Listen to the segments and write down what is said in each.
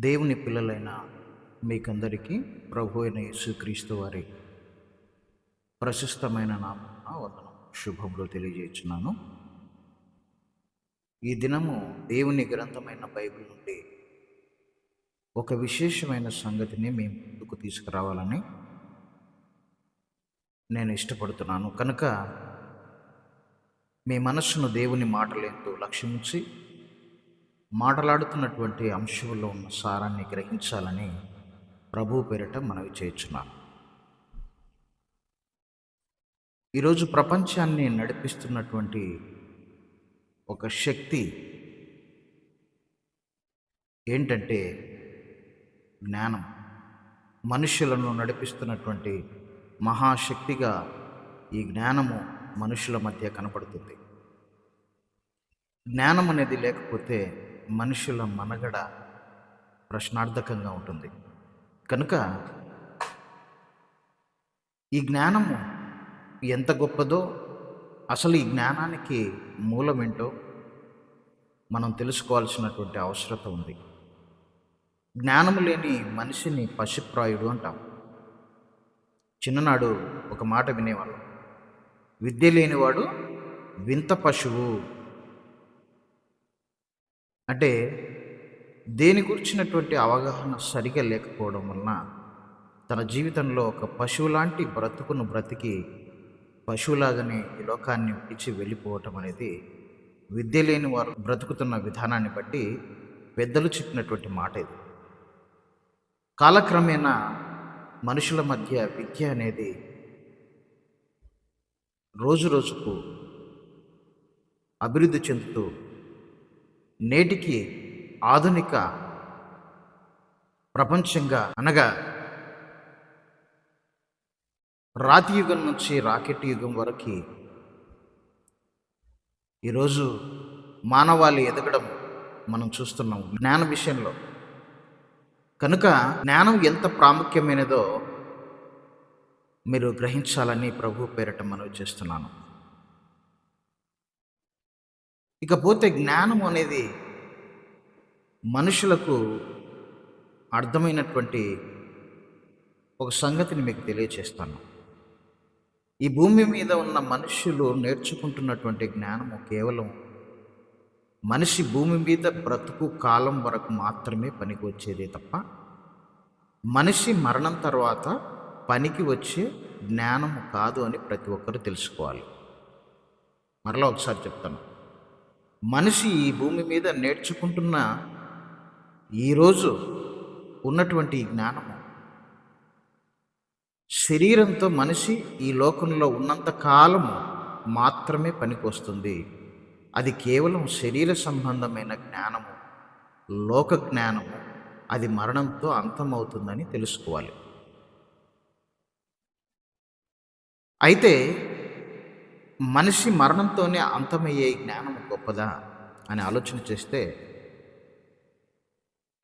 దేవుని పిల్లలైన మీకందరికీ ప్రభు అయిన యేసుక్రీస్తు వారి ప్రశస్తమైన నామ వందనం. శుభములు తెలియజేస్తున్నాను. ఈ దినము దేవుని గ్రంథమైన బైబిల్ నుండి ఒక విశేషమైన సంగతిని మేము ముందుకు తీసుకురావాలని నేను ఇష్టపడుతున్నాను. కనుక మీ మనస్సును దేవుని మాటలేంతో లక్ష్యించి మాటలాడుతున్నటువంటి అంశంలో ఉన్న సారాన్ని గ్రహించాలని ప్రభు పేరిట మనవి చేయుచున్నాను. ఈరోజు ప్రపంచాన్ని నడిపిస్తున్నటువంటి ఒక శక్తి ఏంటంటే జ్ఞానం. మనుషులను నడిపిస్తున్నటువంటి మహాశక్తిగా ఈ జ్ఞానము మనుషుల మధ్య కనపడుతుంది. జ్ఞానం అనేది లేకపోతే మనుషుల మనగడ ప్రశ్నార్థకంగా ఉంటుంది. కనుక ఈ జ్ఞానము ఎంత గొప్పదో అసలు ఈ జ్ఞానానికి మూలమేంటో మనం తెలుసుకోవాల్సినటువంటి అవసరత ఉంది. జ్ఞానము లేని మనిషిని పశుప్రాయుడు అంటాం. చిన్ననాడు ఒక మాట వినేవాడు విద్య లేనివాడు వింత పశువు అంటే దేని గురించినటువంటి అవగాహన సరిగా లేకపోవడం వలన తన జీవితంలో ఒక పశువులాంటి బ్రతుకును బ్రతికి పశువులాగానే ఈ లోకాన్ని విడిచి వెళ్ళిపోవటం అనేది విద్య లేని వారు బ్రతుకుతున్న విధానాన్ని బట్టి పెద్దలు చెప్పినటువంటి మాట ఇది. కాలక్రమేణా మనుషుల మధ్య విద్య అనేది రోజు రోజుకు అభివృద్ధి చెందుతూ నేటికి ఆధునిక ప్రపంచంగా అనగా రాతి యుగం నుంచి రాకెట్ యుగం వరకు ఈరోజు మానవాళి ఎదగడం మనం చూస్తున్నాం జ్ఞాన విషయంలో. కనుక జ్ఞానం ఎంత ప్రాముఖ్యమైనదో మీరు గ్రహించాలని ప్రభు పేరట మనవి చేస్తున్నాను. ఇకపోతే జ్ఞానం అనేది మనుషులకు అర్థమైనటువంటి ఒక సంగతిని మీకు తెలియచేస్తాను. ఈ భూమి మీద ఉన్న మనుషులు నేర్చుకుంటున్నటువంటి జ్ఞానము కేవలం మనిషి భూమి మీద బ్రతుకు కాలం వరకు మాత్రమే పనికి వచ్చేదే తప్ప మనిషి మరణం తర్వాత పనికి వచ్చే జ్ఞానము కాదు అని ప్రతి ఒక్కరూ తెలుసుకోవాలి. మరలా ఒకసారి చెప్తాను. మనిషి ఈ భూమి మీద నేర్చుకుంటున్న ఈరోజు ఉన్నటువంటి జ్ఞానము. శరీరంతో మనిషి ఈ లోకంలో ఉన్నంత కాలము మాత్రమే పనికొస్తుంది. అది కేవలం శరీర సంబంధమైన జ్ఞానము లోక జ్ఞానము. అది మరణంతో అంతమవుతుందని తెలుసుకోవాలి. అయితే మనిషి మరణంతోనే అంతమయ్యే జ్ఞానం గొప్పదా అని ఆలోచన చేస్తే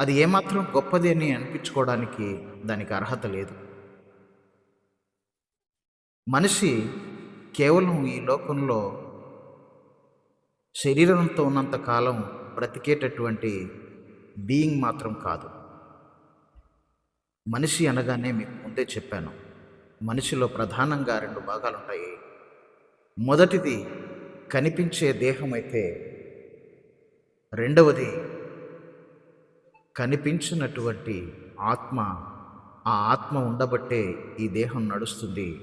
అది ఏమాత్రం గొప్పది అని అనిపించుకోవడానికి దానికి అర్హత లేదు. మనిషి కేవలం ఈ లోకంలో శరీరంతో ఉన్నంత కాలం బ్రతికేటటువంటి బీయింగ్ మాత్రం కాదు. మనిషి అనగానే మీకు ముందే చెప్పాను. మనిషిలో ప్రధానంగా రెండు భాగాలు ఉంటాయి మొదటిది కనిపించే దేహం అయితే రెండవది కనిపించినటువంటి ఆత్మ ఆ ఆత్మ ఉండబట్టే ఈ దేహం నడుస్తుంది.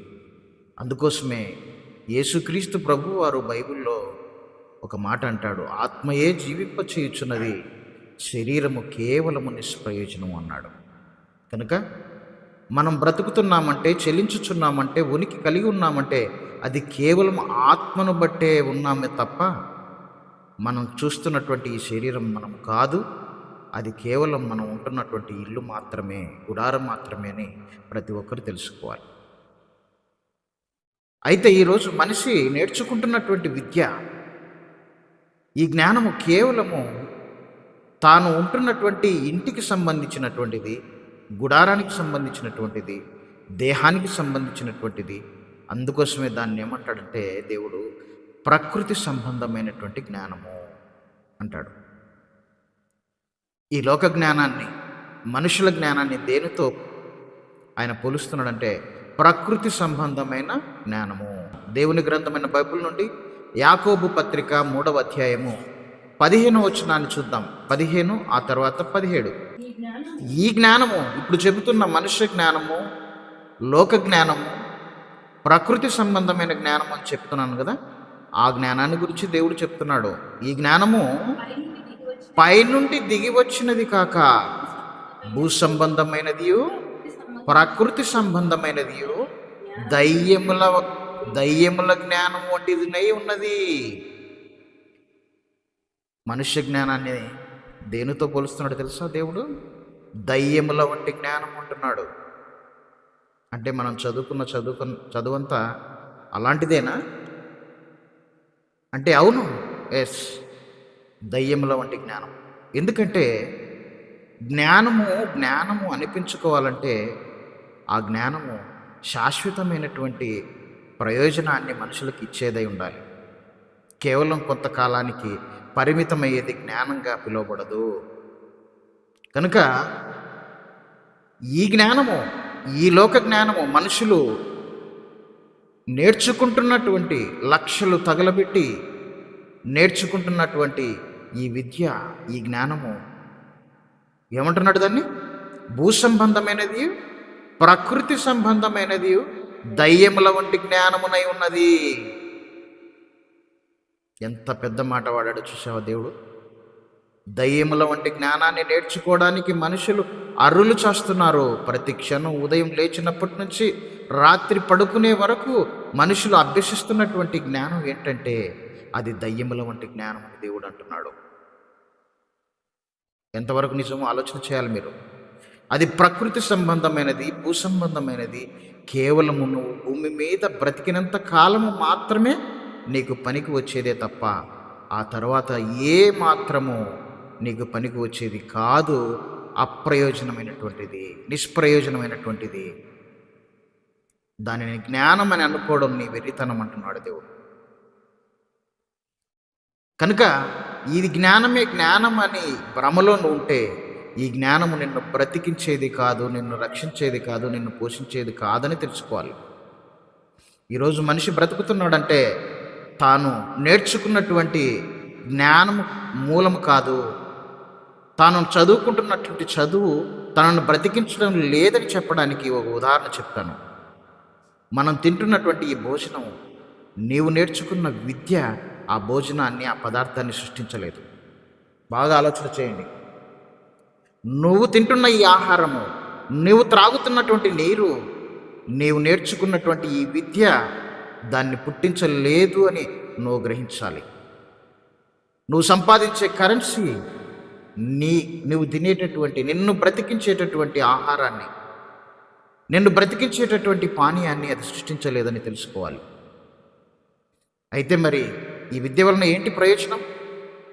అందుకోసమే యేసుక్రీస్తు ప్రభు వారు బైబిల్లో ఒక మాట అంటాడు ఆత్మయే జీవింప చేయుచున్నది శరీరము కేవలము నిష్ప్రయోజనం అన్నాడు. కనుక మనం బ్రతుకుతున్నామంటే చెల్లించుచున్నామంటే ఉనికి కలిగి ఉన్నామంటే అది కేవలం ఆత్మను బట్టే ఉన్నామే తప్ప మనం చూస్తున్నటువంటి ఈ శరీరం మనం కాదు. అది కేవలం మనం ఉంటున్నటువంటి ఇల్లు మాత్రమే గుడారం మాత్రమే అని ప్రతి ఒక్కరు తెలుసుకోవాలి. అయితే ఈరోజు మనిషి నేర్చుకుంటున్నటువంటి విద్య ఈ జ్ఞానము కేవలము తాను ఉంటున్నటువంటి ఇంటికి సంబంధించినటువంటిది గుడారానికి సంబంధించినటువంటిది దేహానికి సంబంధించినటువంటిది అందుకోసమే దాన్ని ఏమంటాడంటే దేవుడు ప్రకృతి సంబంధమైనటువంటి జ్ఞానము అంటాడు. ఈ లోక జ్ఞానాన్ని మనుషుల జ్ఞానాన్ని దేనితో ఆయన పోలుస్తున్నాడంటే ప్రకృతి సంబంధమైన జ్ఞానము. దేవుని గ్రంథమైన బైబిల్ నుండి యాకోబు పత్రిక మూడవ అధ్యాయము పదిహేను వచనాన్ని చూద్దాం. పదిహేను ఆ తర్వాత పదిహేడు. ఈ ఈ జ్ఞానము ఇప్పుడు చెబుతున్న మనుష్య జ్ఞానము లోక జ్ఞానము ప్రకృతి సంబంధమైన జ్ఞానం అని చెప్తున్నాను కదా ఆ జ్ఞానాన్ని గురించి దేవుడు చెప్తున్నాడు. ఈ జ్ఞానము పైనుండి దిగి వచ్చినది కాక భూ సంబంధమైనది ప్రకృతి సంబంధమైనది దయ్యముల దయ్యముల జ్ఞానం వంటిదినై ఉన్నది. మనుష్య జ్ఞానాన్ని దేనితో పోలుస్తున్నాడు తెలుసా దేవుడు? దయ్యముల వంటి జ్ఞానం అంటున్నాడు. అంటే మనం చదువుకున్న చదువుకు చదువంతా అలాంటిదేనా? అంటే అవును. ఎస్. దయ్యముల వంటి జ్ఞానం. ఎందుకంటే జ్ఞానము జ్ఞానము అనిపించుకోవాలంటే ఆ జ్ఞానము శాశ్వతమైనటువంటి ప్రయోజనాన్ని మనుషులకు ఇచ్చేదై ఉండాలి. కేవలం కొంతకాలానికి పరిమితమయ్యేది జ్ఞానంగా పిలువబడదు. కనుక ఈ జ్ఞానము ఈ లోక జ్ఞానము మనుషులు నేర్చుకుంటున్నటువంటి లక్షలు తగలబెట్టి నేర్చుకుంటున్నటువంటి ఈ విద్య ఈ జ్ఞానము. ఏమంటున్నాడు దాన్ని? భూ సంబంధమైనది ప్రకృతి సంబంధమైనది దయ్యముల వంటి జ్ఞానమునై ఉన్నది. ఎంత పెద్ద మాట వాడాడు చూసావా దేవుడు? దయ్యముల వంటి జ్ఞానాన్ని నేర్చుకోవడానికి మనుషులు అర్రులు చేస్తున్నారు. ప్రతి క్షణం ఉదయం లేచినప్పటి నుంచి రాత్రి పడుకునే వరకు మనుషులు అభ్యసిస్తున్నటువంటి జ్ఞానం ఏంటంటే అది దయ్యముల వంటి జ్ఞానం అని దేవుడు అంటున్నాడు. ఎంతవరకు నిజమో ఆలోచన చేయాలి మీరు. అది ప్రకృతి సంబంధమైనది భూ సంబంధమైనది కేవలము నువ్వు భూమి మీద బ్రతికినంత కాలము మాత్రమే నీకు పనికి వచ్చేదే తప్ప ఆ తర్వాత ఏ మాత్రము నీకు పనికి వచ్చేది కాదు అప్రయోజనమైనటువంటిది నిష్ప్రయోజనమైనటువంటిది. దానిని జ్ఞానం అని అనుకోవడం నీ వెర్రితనం అంటున్నాడు దేవుడు. కనుక ఇది జ్ఞానమే జ్ఞానం అని భ్రమలో ఉంటే ఈ జ్ఞానము నిన్ను బ్రతికించేది కాదు నిన్ను రక్షించేది కాదు నిన్ను పోషించేది కాదని తెలుసుకోవాలి. ఈరోజు మనిషి బ్రతుకుతున్నాడంటే తాను నేర్చుకున్నటువంటి జ్ఞానం మూలము కాదు తాను చదువుకుంటున్నటువంటి చదువు తనను బ్రతికించడం లేదని చెప్పడానికి ఒక ఉదాహరణ చెప్తాను. మనం తింటున్నటువంటి ఈ భోజనం నీవు నేర్చుకున్న విద్య ఆ భోజనాన్ని ఆ పదార్థాన్ని సృష్టించలేదు. బాగా ఆలోచన చేయండి. నువ్వు తింటున్న ఈ ఆహారము నువ్వు త్రాగుతున్నటువంటి నీరు నీవు నేర్చుకున్నటువంటి ఈ విద్య దాన్ని పుట్టించలేదు అని నువ్వు గ్రహించాలి. నువ్వు సంపాదించే కరెన్సీ నీ నువ్వు తినేటటువంటి నిన్ను బ్రతికించేటటువంటి ఆహారాన్ని నిన్ను బ్రతికించేటటువంటి పానీయాన్ని అది సృష్టించలేదని తెలుసుకోవాలి. అయితే మరి ఈ విద్య వలన ఏంటి ప్రయోజనం?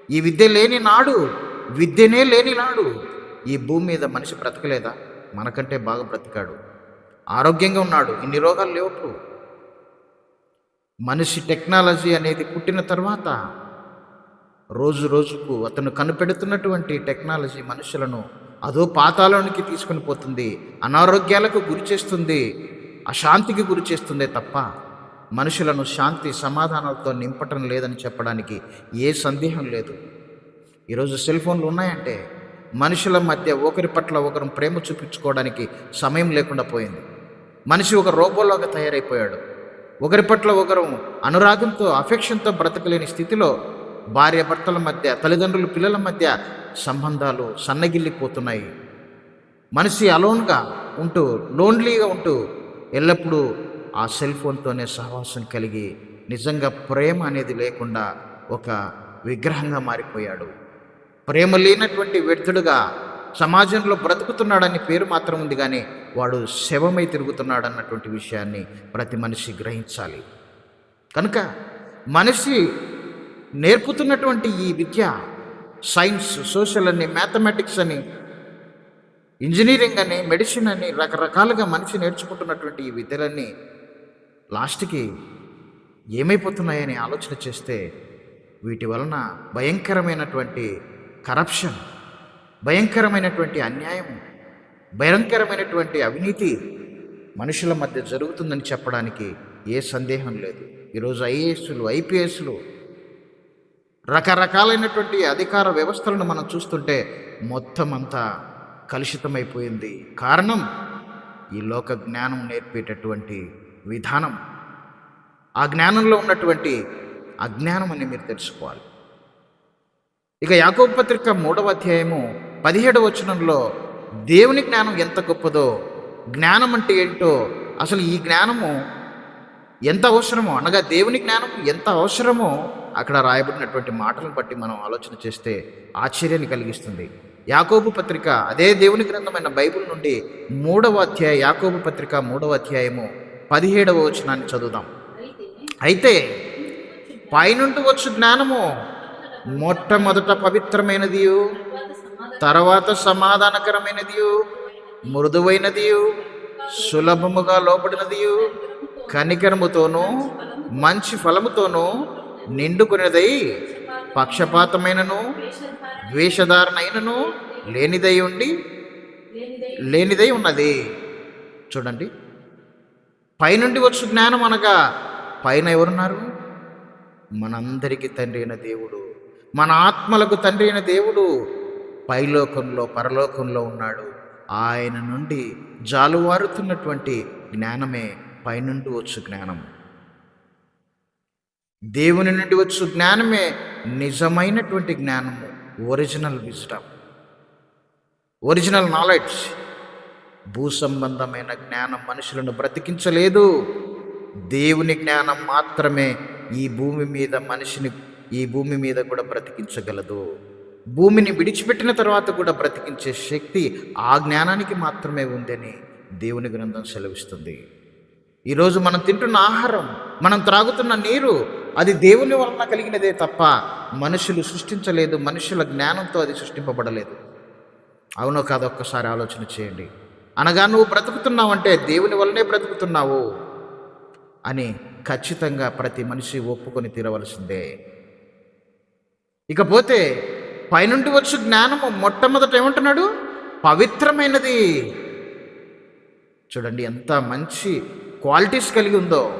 ఈ విద్య లేని నాడు విద్యనే లేని నాడు ఈ భూమి మీద మనిషి బ్రతకలేదా? మనకంటే బాగా బ్రతికాడు. ఆరోగ్యంగా ఉన్నాడు. ఇన్ని రోగాలు లేవు మనిషి టెక్నాలజీ అనేది పుట్టిన తర్వాత రోజు రోజుకు అతను కనిపెడుతున్నటువంటి టెక్నాలజీ మనుషులను అదో పాతాలోనికి తీసుకుని పోతుంది అనారోగ్యాలకు గురి చేస్తుంది అశాంతికి గురి చేస్తుందే తప్ప మనుషులను శాంతి సమాధానాలతో నింపటం లేదని చెప్పడానికి ఏ సందేహం లేదు. ఈరోజు సెల్ ఫోన్లు ఉన్నాయంటే మనుషుల మధ్య ఒకరి పట్ల ఒకరు ప్రేమ చూపించుకోవడానికి సమయం లేకుండా పోయింది. మనిషి ఒక రోబోలాగా తయారైపోయాడు. ఒకరి పట్ల ఒకరు అనురాగంతో అఫెక్షన్తో బ్రతకలేని స్థితిలో భార్య భర్తల మధ్య తల్లిదండ్రులు పిల్లల మధ్య సంబంధాలు సన్నగిల్లిపోతున్నాయి. మనిషి అలోన్గా ఉంటూ లోన్లీగా ఉంటూ ఎల్లప్పుడూ ఆ సెల్ ఫోన్తోనే సహవాసం కలిగి నిజంగా ప్రేమ అనేది లేకుండా ఒక విగ్రహంగా మారిపోయాడు. ప్రేమ లేనటువంటి వ్యర్థుడుగా సమాజంలో బ్రతుకుతున్నాడని పేరు మాత్రం ఉంది కానీ వాడు శవమై తిరుగుతున్నాడు అన్నటువంటి విషయాన్ని ప్రతి మనిషి గ్రహించాలి. కనుక మనిషి నేర్పుతున్నటువంటి ఈ విద్య సైన్స్ సోషల్ అని మ్యాథమెటిక్స్ అని ఇంజనీరింగ్ అని మెడిసిన్ అని రకరకాలుగా మనిషి నేర్చుకుంటున్నటువంటి ఈ విద్యలన్నీ లాస్ట్కి ఏమైపోతున్నాయని ఆలోచన చేస్తే వీటి వలన భయంకరమైనటువంటి కరప్షన్ భయంకరమైనటువంటి అన్యాయం భయంకరమైనటువంటి అవినీతి మనుషుల మధ్య జరుగుతుందని చెప్పడానికి ఏ సందేహం లేదు. ఈరోజు ఐఏఎస్లు ఐపీఎస్లు రకరకాలైనటువంటి అధికార వ్యవస్థలను మనం చూస్తుంటే మొత్తం అంతా కలుషితమైపోయింది. కారణం ఈ లోక జ్ఞానం నేర్పేటటువంటి విధానం. ఆ జ్ఞానంలో ఉన్నటువంటి అజ్ఞానం అని మీరు తెలుసుకోవాలి. ఇక యాకోపత్రిక మూడవ అధ్యాయము పదిహేడవ వచనంలో దేవుని జ్ఞానం ఎంత గొప్పదో జ్ఞానం అంటే ఏంటో అసలు ఈ జ్ఞానము ఎంత అవసరమో అనగా దేవుని జ్ఞానం ఎంత అవసరమో అక్కడ రాయబడినటువంటి మాటలను బట్టి మనం ఆలోచన చేస్తే ఆశ్చర్యాన్ని కలిగిస్తుంది. యాకోబు పత్రిక అదే దేవుని గ్రంథమైన బైబిల్ నుండి మూడవ అధ్యాయ యాకోబు పత్రిక మూడవ అధ్యాయము పదిహేడవ వచనాన్ని చదువుదాం. అయితే పైనుండి వచ్చు జ్ఞానము మొట్టమొదట పవిత్రమైనది తర్వాత సమాధానకరమైనది మృదువైనది సులభముగా లోపడినది కనికరముతోనూ మంచి ఫలముతోనూ నిండుకునేదై పక్షపాతమైనను ద్వేషధారణైనను లేనిదై ఉండి లేనిదై ఉన్నది. చూడండి. పైనుండి వచ్చు జ్ఞానం అనగా పైన ఎవరున్నారు? మనందరికీ తండ్రి అయిన దేవుడు. మన ఆత్మలకు తండ్రి అయిన దేవుడు పైలోకంలో పరలోకంలో ఉన్నాడు. ఆయన నుండి జాలువారుతున్నటువంటి జ్ఞానమే పైనుండి వచ్చు జ్ఞానం. దేవుని నుండి వచ్చు జ్ఞానమే నిజమైనటువంటి జ్ఞానము. ఒరిజినల్ విజ్డమ్ ఒరిజినల్ నాలెడ్జ్ భూ సంబంధమైన జ్ఞానం మనుషులను బ్రతికించలేదు. దేవుని జ్ఞానం మాత్రమే ఈ భూమి మీద మనిషిని ఈ భూమి మీద కూడా బ్రతికించగలదు. భూమిని విడిచిపెట్టిన తర్వాత కూడా బ్రతికించే శక్తి ఆ జ్ఞానానికి మాత్రమే ఉందని దేవుని గ్రంథం సెలవిస్తుంది. ఈరోజు మనం తింటున్న ఆహారం మనం త్రాగుతున్న నీరు అది దేవుని వలన కలిగినదే తప్ప మనుషులు సృష్టించలేదు మనుషుల జ్ఞానంతో అది సృష్టింపబడలేదు. అవునో కాదు ఒక్కసారి ఆలోచన చేయండి. అనగా నువ్వు బ్రతుకుతున్నావంటే దేవుని వల్లనే బ్రతుకుతున్నావు అని ఖచ్చితంగా ప్రతి మనిషి ఒప్పుకొని తీరవలసిందే. ఇకపోతే పైనుండి వచ్చు జ్ఞానము మొట్టమొదట ఏమంటున్నాడు? పవిత్రమైనది. చూడండి ఎంత మంచి క్వాలిటీస్ కలిగి ఉందో.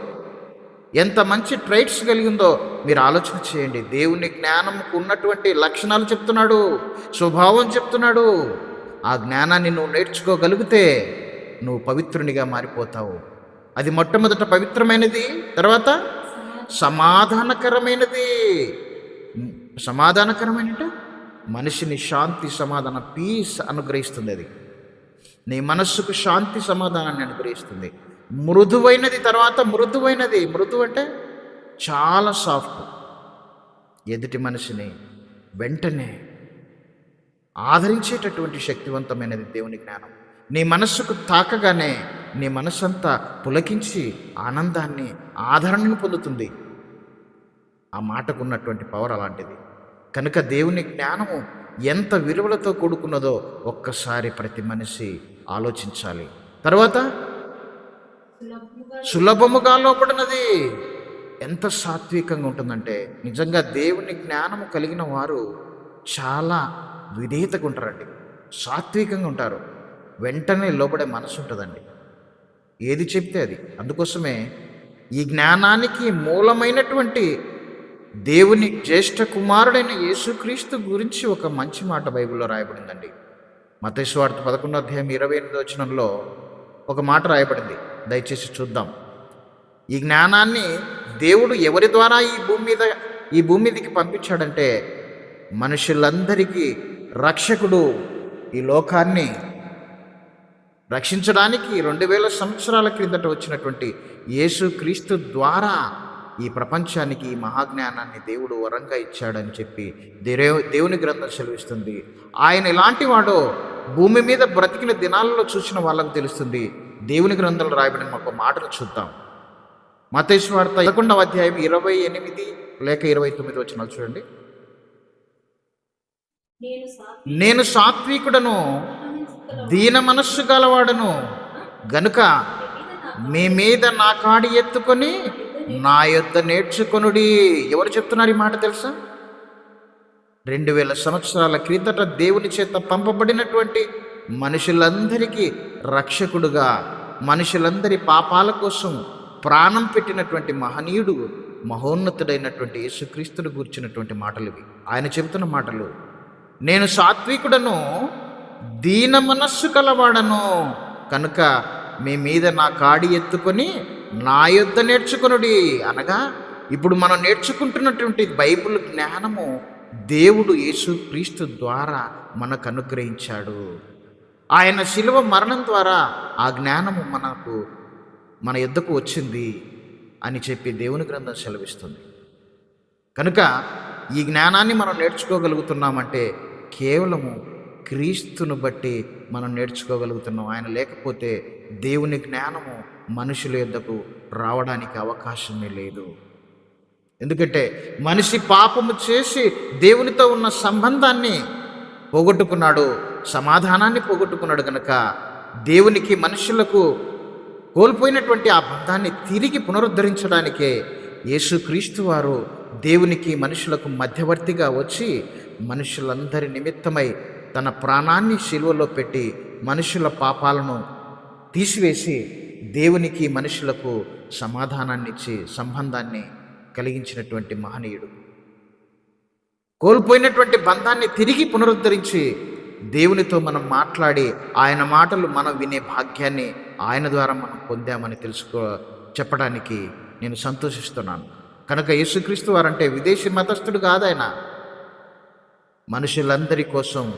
ఎంత మంచి ట్రైట్స్ కలిగి ఉందో మీరు ఆలోచన చేయండి. దేవుని జ్ఞానంకు ఉన్నటువంటి లక్షణాలు చెప్తున్నాడు స్వభావం చెప్తున్నాడు. ఆ జ్ఞానాన్ని నువ్వు నేర్చుకోగలిగితే నువ్వు పవిత్రునిగా మారిపోతావు. అది మొట్టమొదట పవిత్రమైనది తర్వాత సమాధానకరమైనది. సమాధానకరమైన మనిషిని శాంతి సమాధాన పీస్ అనుగ్రహిస్తుంది అది. నీ మనస్సుకు శాంతి సమాధానాన్ని అనుగ్రహిస్తుంది. మృదువైనది తర్వాత మృదువైనది. మృదు అంటే చాలా సాఫ్ట్ ఎదుటి మనిషిని వెంటనే ఆదరించేటటువంటి శక్తివంతమైనది దేవుని జ్ఞానం. నీ మనస్సుకు తాకగానే నీ మనస్సంతా పులకించి ఆనందాన్ని ఆదరణను పొందుతుంది. ఆ మాటకు ఉన్నటువంటి పవర్ అలాంటిది. కనుక దేవుని జ్ఞానము ఎంత విలువలతో కూడుకున్నదో ఒక్కసారి ప్రతి మనిషి ఆలోచించాలి. తర్వాత సులభముగా లోపడినది. ఎంత సాత్వికంగా ఉంటుందంటే నిజంగా దేవుని జ్ఞానము కలిగిన వారు చాలా విధేయతగా ఉంటారండి. సాత్వికంగా ఉంటారు. వెంటనే లోపడే మనసు ఉంటుందండి. ఏది చెప్తే అది. అందుకోసమే ఈ జ్ఞానానికి మూలమైనటువంటి దేవుని జ్యేష్ఠ కుమారుడైన యేసుక్రీస్తు గురించి ఒక మంచి మాట బైబిల్లో రాయబడిందండి. మతేశ్వార్త పదకొండో అధ్యాయం ఇరవై ఎనిమిది వచనంలో ఒక మాట రాయబడింది. దయచేసి చూద్దాం. ఈ జ్ఞానాన్ని దేవుడు ఎవరి ద్వారా ఈ భూమి మీద ఈ భూమి మీదకి పంపించాడంటే మనుషులందరికీ రక్షకుడు ఈ లోకాన్ని రక్షించడానికి రెండు వేల సంవత్సరాల క్రిందట వచ్చినటువంటి యేసుక్రీస్తు ద్వారా ఈ ప్రపంచానికి ఈ మహాజ్ఞానాన్ని దేవుడు వరంగా ఇచ్చాడని చెప్పి దేవ దేవుని గ్రంథం సెలవిస్తుంది. ఆయన ఎలాంటి వాడో భూమి మీద బ్రతికిన దినాలలో చూసిన వాళ్ళకు తెలుస్తుంది. దేవుని గ్రంథంలో రాయబడిన ఒక మాటను చూద్దాం. మతేశ్వార్త పదకొండవ అధ్యాయం ఇరవై ఎనిమిది లేక ఇరవై తొమ్మిది వచ్చిన చూడండి. నేను సాత్విక నేను సాత్వికుడను దీన మనస్సు గలవాడను గనుక మీ మీద నా కాడి ఎత్తుకొని నా యొద్ద నేర్చుకొనుడి. ఎవరు చెప్తున్నారు ఈ మాట తెలుసా? రెండు వేల సంవత్సరాల క్రిందట దేవుని చేత పంపబడినటువంటి మనుషులందరికీ రక్షకుడుగా మనుషులందరి పాపాల కోసం ప్రాణం పెట్టినటువంటి మహనీయుడు మహోన్నతుడైనటువంటి యేసుక్రీస్తుడు గూర్చినటువంటి మాటలు ఇవి. ఆయన చెబుతున్న మాటలు నేను సాత్వికుడను దీన మనస్సు కలవాడను. కనుక మీ మీద నా కాడి ఎత్తుకొని నా యుద్ధ నేర్చుకొనుడి. అనగా ఇప్పుడు మనం నేర్చుకుంటున్నటువంటి బైబిల్ జ్ఞానము దేవుడు యేసు క్రీస్తు ద్వారా మనకు అనుగ్రహించాడు. ఆయన శిలువ మరణం ద్వారా ఆ జ్ఞానము మనకు మన యుద్ధకు వచ్చింది అని చెప్పి దేవుని గ్రంథం సెలవిస్తుంది. కనుక ఈ జ్ఞానాన్ని మనం నేర్చుకోగలుగుతున్నామంటే కేవలము క్రీస్తును బట్టి మనం నేర్చుకోగలుగుతున్నాం. ఆయన లేకపోతే దేవుని జ్ఞానము మనుషుల యొద్దకు రావడానికి అవకాశమే లేదు. ఎందుకంటే మనిషి పాపము చేసి దేవునితో ఉన్న సంబంధాన్ని పోగొట్టుకున్నాడు సమాధానాన్ని పోగొట్టుకున్నాడు కనుక దేవునికి మనుషులకు కోల్పోయినటువంటి ఆ బంధాన్ని తిరిగి పునరుద్ధరించడానికే యేసుక్రీస్తు వారు దేవునికి మనుషులకు మధ్యవర్తిగా వచ్చి మనుషులందరి నిమిత్తమై తన ప్రాణాన్ని శిలువలో పెట్టి మనుషుల పాపాలను తీసివేసి దేవునికి మనుషులకు సమాధానాన్ని ఇచ్చి సంబంధాన్ని కలిగించినటువంటి మహనీయుడు. కోల్పోయినటువంటి బంధాన్ని తిరిగి పునరుద్ధరించి దేవునితో మనం మాట్లాడి ఆయన మాటలు మనం వినే భాగ్యాన్ని ఆయన ద్వారా మనం పొందామని తెలుసుకో చెప్పడానికి నేను సంతోషిస్తున్నాను. కనుక యేసుక్రీస్తు వారంటే విదేశీ మతస్థుడు కాదు ఆయన. మనుషులందరి కోసం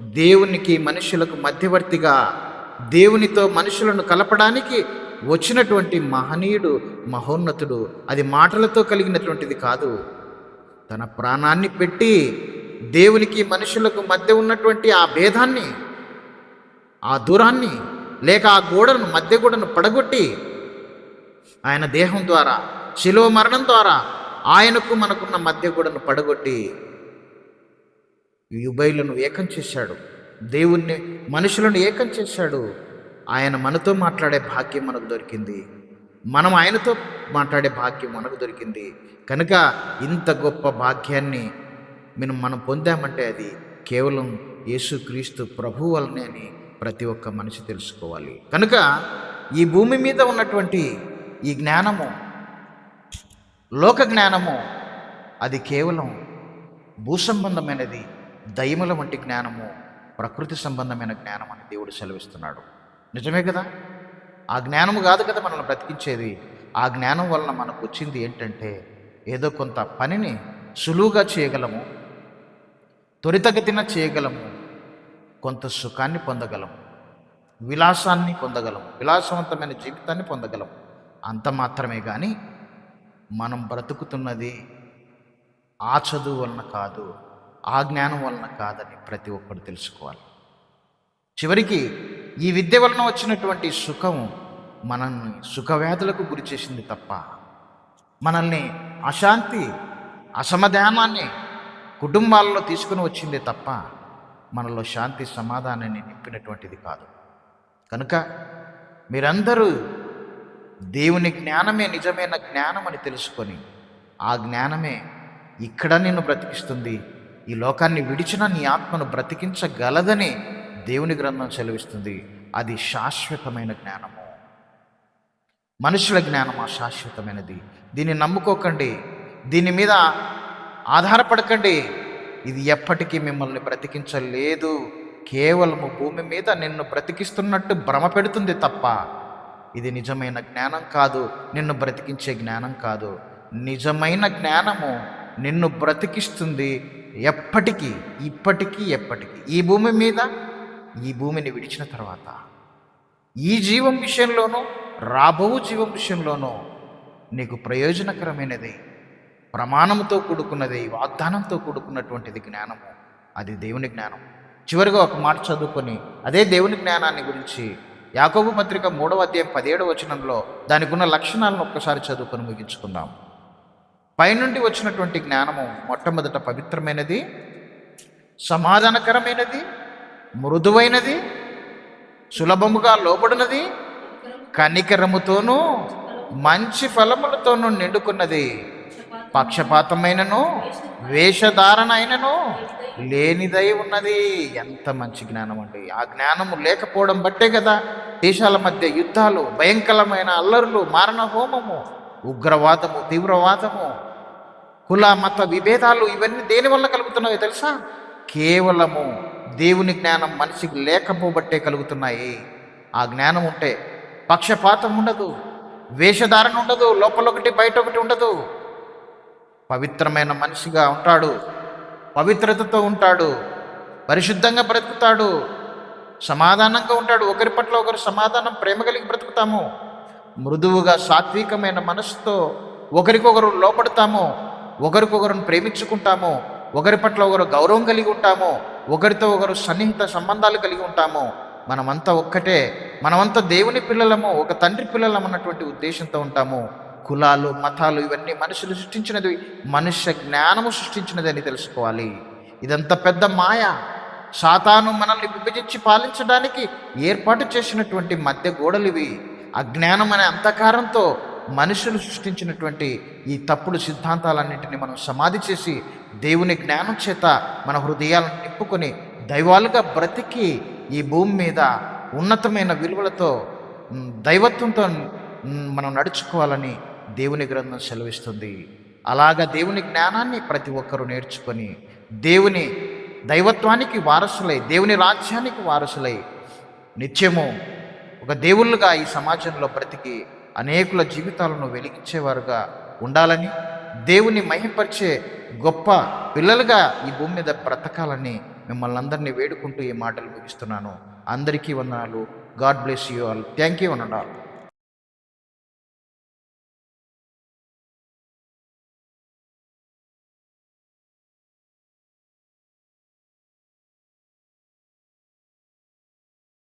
దేవునికి మనుషులకు మధ్యవర్తిగా దేవునితో మనుషులను కలపడానికి వచ్చినటువంటి మహనీయుడు మహోన్నతుడు అది మాటలతో కలిగినటువంటిది కాదు. తన ప్రాణాన్ని పెట్టి దేవునికి మనుషులకు మధ్య ఉన్నటువంటి ఆ భేదాన్ని ఆ దూరాన్ని లేక ఆ గోడను మధ్య గోడను పడగొట్టి ఆయన దేహం ద్వారా శిలో మరణం ద్వారా ఆయనకు మనకున్న మధ్య గోడను పడగొట్టి యుబైలను ఏకం చేశాడు. దేవుణ్ణి మనుషులను ఏకం చేశాడు. ఆయన మనతో మాట్లాడే భాగ్యం మనకు దొరికింది. మనం ఆయనతో మాట్లాడే భాగ్యం మనకు దొరికింది. కనుక ఇంత గొప్ప భాగ్యాన్ని మనం మనం పొందామంటే అది కేవలం యేసుక్రీస్తు ప్రభు వలనే అని ప్రతి ఒక్క మనిషి తెలుసుకోవాలి. కనుక ఈ భూమి మీద ఉన్నటువంటి ఈ జ్ఞానము లోక జ్ఞానము అది కేవలం భూ సంబంధమైనది దైముల వంటి జ్ఞానము ప్రకృతి సంబంధమైన జ్ఞానం అని దేవుడు సెలవిస్తున్నాడు. నిజమే కదా? ఆ జ్ఞానము కాదు కదా మనల్ని బ్రతికించేది. ఆ జ్ఞానం వలన మనకు వచ్చింది ఏంటంటే ఏదో కొంత పనిని సులువుగా చేయగలము త్వరితగతిన చేయగలము కొంత సుఖాన్ని పొందగలము విలాసాన్ని పొందగలము విలాసవంతమైన జీవితాన్ని పొందగలము. అంత మాత్రమే కానీ మనం బ్రతుకుతున్నది ఆ చదువు వలన కాదు ఆ జ్ఞానం వలన కాదని ప్రతి ఒక్కరు తెలుసుకోవాలి. చివరికి ఈ విద్య వలన వచ్చినటువంటి సుఖం మనల్ని సుఖవ్యాధులకు గురి చేసింది తప్ప మనల్ని అశాంతి అసమాధానాన్ని కుటుంబాలలో తీసుకుని వచ్చింది తప్ప మనలో శాంతి సమాధానాన్ని నింపినటువంటిది కాదు. కనుక మీరందరూ దేవుని జ్ఞానమే నిజమైన జ్ఞానం అని తెలుసుకొని ఆ జ్ఞానమే ఇక్కడ నిన్ను బ్రతికిస్తుంది ఈ లోకాన్ని విడిచిన నీ ఆత్మను బ్రతికించగలదని దేవుని గ్రంథం సెలవిస్తుంది. అది శాశ్వతమైన జ్ఞానము. మనుషుల జ్ఞానం అశాశ్వతమైనది దీన్ని నమ్ముకోకండి. దీని మీద ఆధారపడకండి. ఇది ఎప్పటికీ మిమ్మల్ని బ్రతికించలేదు. కేవలము భూమి మీద నిన్ను బ్రతికిస్తున్నట్టు భ్రమ పెడుతుంది తప్ప ఇది నిజమైన జ్ఞానం కాదు. నిన్ను బ్రతికించే జ్ఞానం కాదు. నిజమైన జ్ఞానము నిన్ను బ్రతికిస్తుంది ఎప్పటికీ ఇప్పటికీ ఎప్పటికీ. ఈ భూమి మీద ఈ భూమిని విడిచిన తర్వాత ఈ జీవం విషయంలోనూ రాబో జీవం విషయంలోనూ నీకు ప్రయోజనకరమైనది ప్రమాణంతో కూడుకున్నది వాగ్దానంతో కూడుకున్నటువంటిది జ్ఞానము. అది దేవుని జ్ఞానం. చివరిగా ఒక మాట చదువుకొని అదే దేవుని జ్ఞానాన్ని గురించి యాకోబు పత్రిక మూడవ అధ్యాయం పదిహేడు వచనంలో దానికి ఉన్న లక్షణాలను ఒక్కసారి చదువుకొని ముగించుకుందాం. పైనుండి వచ్చినటువంటి జ్ఞానము మొట్టమొదట పవిత్రమైనది సమాధానకరమైనది మృదువైనది సులభముగా లోబడినది కనికరముతోనూ మంచి ఫలములతోనూ నిండుకున్నది. పక్షపాతమైనను వేషధారణ అయినను లేనిదై ఉన్నది. ఎంత మంచి జ్ఞానం అండి ఆ జ్ఞానము లేకపోవడం బట్టే కదా దేశాల మధ్య యుద్ధాలు భయంకరమైన అల్లర్లు మారణ హోమము ఉగ్రవాదము తీవ్రవాదము కుల మత విభేదాలు ఇవన్నీ దేనివల్ల కలుగుతున్నాయో తెలుసా? కేవలము దేవుని జ్ఞానం మనిషికి లేకపోబట్టే కలుగుతున్నాయి. ఆ జ్ఞానం ఉంటే పక్షపాతం ఉండదు వేషధారణ ఉండదు లోపల ఒకటి బయట ఒకటి ఉండదు. పవిత్రమైన మనిషిగా ఉంటాడు పవిత్రతతో ఉంటాడు పరిశుద్ధంగా బ్రతుకుతాడు సమాధానంగా ఉంటాడు. ఒకరి పట్ల ఒకరు సమాధానం ప్రేమ కలిగి బ్రతుకుతాము. మృదువుగా సాత్వికమైన మనసుతో ఒకరికొకరు లోపడతాము ఒకరికొకరును ప్రేమించుకుంటాము ఒకరి పట్ల ఒకరు గౌరవం కలిగి ఉంటాము. ఒకరితో ఒకరు సన్నిహిత సంబంధాలు కలిగి ఉంటాము మనమంతా ఒక్కటే మనమంతా దేవుని పిల్లలము ఒక తండ్రి పిల్లలం అన్నటువంటి ఉద్దేశంతో ఉంటాము. కులాలు మతాలు ఇవన్నీ మనుషులు సృష్టించినది మనుష్య జ్ఞానము సృష్టించినది అని తెలుసుకోవాలి. ఇదంతా పెద్ద మాయ. సాతాను మనల్ని విభజించి పాలించడానికి ఏర్పాటు చేసినటువంటి మధ్య గోడలు ఇవి అజ్ఞానం అనే అంధకారంతో మనుషులు సృష్టించినటువంటి ఈ తప్పుడు సిద్ధాంతాలన్నింటినీ మనం సమాధి చేసి దేవుని జ్ఞానం చేత మన హృదయాలను నింపుకొని దైవాలుగా బ్రతికి ఈ భూమి మీద ఉన్నతమైన విలువలతో దైవత్వంతో మనం నడుచుకోవాలని దేవుని గ్రంథం సెలవిస్తుంది. అలాగ దేవుని జ్ఞానాన్ని ప్రతి ఒక్కరూ నేర్చుకొని దేవుని దైవత్వానికి వారసులై దేవుని రాజ్యానికి వారసులై నిత్యము ఒక దేవుళ్ళుగా ఈ సమాజంలో బ్రతికి అనేకుల జీవితాలను వెలిగించేవారుగా ఉండాలని దేవుని మహిపరిచే గొప్ప పిల్లలుగా ఈ భూమి మీద బ్రతకాలని మిమ్మల్ని అందరినీ వేడుకుంటూ ఈ మాటలు ముగిస్తున్నాను. అందరికీ వందనాలు. God bless you all. Thank you వందనాలు